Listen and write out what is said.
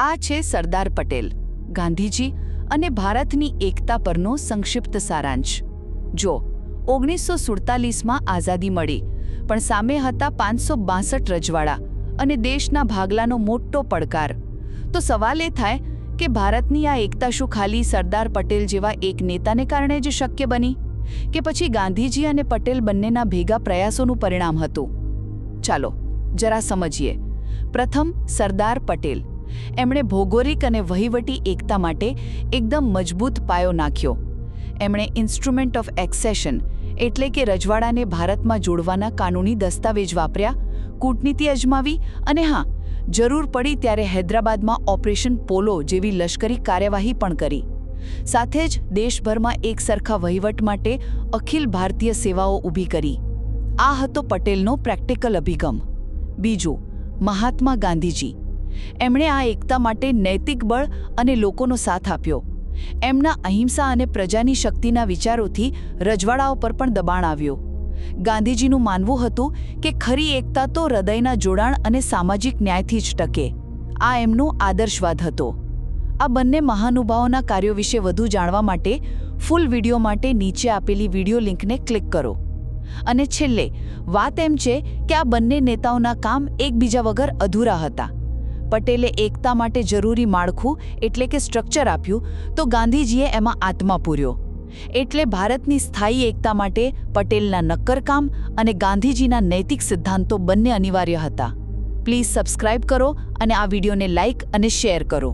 આ છે સરદાર પટેલ, ગાંધીજી અને ભારતની એકતા પરનો સંક્ષિપ્ત સારાંશ. જો, ઓગણીસો સુડતાલીસમાં આઝાદી મળી, પણ સામે હતા પાંચસો બાસઠ રજવાડા અને દેશના ભાગલાનો મોટો પડકાર. તો સવાલ એ થાય કે ભારતની આ એકતા શું ખાલી સરદાર પટેલ જેવા એક નેતાને કારણે જ શક્ય બની? કે પછી ગાંધીજી અને પટેલ બંનેના ભેગા પ્રયાસોનું પરિણામ હતું? ચાલો, જરા સમજીએ. પ્રથમ, સરદાર પટેલ. એમણે ભૌગોલિક અને વહીવટી એકતા માટે એકદમ મજબૂત પાયો નાખ્યો. એમણે ઇન્સ્ટ્રુમેન્ટ ઓફ એક્સેશન એટલે કે રજવાડાને ભારતમાં જોડવાના કાનૂની દસ્તાવેજ વાપર્યા, કૂટનીતિ અજમાવી અને હા, જરૂર પડી ત્યારે હૈદરાબાદમાં ઓપરેશન પોલો જેવી લશ્કરી કાર્યવાહી પણ કરી. સાથે જ દેશભરમાં એક સરખા વહીવટ માટે અખિલ ભારતીય સેવાઓ ઊભી કરી. આ હતો પટેલનો પ્રેક્ટિકલ અભિગમ. બીજું, મહાત્મા ગાંધીજી. એમણે આ એકતા માટે નૈતિક બળ અને લોકોનો સાથ આપ્યો. એમના અહિંસા અને પ્રજાની શક્તિના વિચારોથી રજવાડાઓ પર પણ દબાણ આવ્યું. ગાંધીજીનું માનવું હતું કે ખરી એકતા તો હૃદયના જોડાણ અને સામાજિક ન્યાયથી જ ટકે. આ એમનો આદર્શવાદ હતો. આ બંને મહાનુભાવોના કાર્યો વિશે વધુ જાણવા માટે ફૂલ વીડિયો માટે નીચે આપેલી વીડિયો લિંકને ક્લિક કરો. અને છેલ્લે, વાત એમ છે કે આ બંને નેતાઓના કામ એકબીજા વગર અધૂરા હતા. પટેલે એકતા માટે જરૂરી માળખું, એટલે કે સ્ટ્રક્ચર આપ્યું, તો ગાંધીજીએ એમાં આત્મા પૂર્યો. એટલે ભારતની સ્થાયી એકતા માટે પટેલના નક્કર કામ અને ગાંધીજીના નૈતિક સિદ્ધાંતો બંને અનિવાર્ય હતા. પ્લીઝ સબસ્ક્રાઇબ કરો અને આ વિડીયોને લાઇક અને શેર કરો.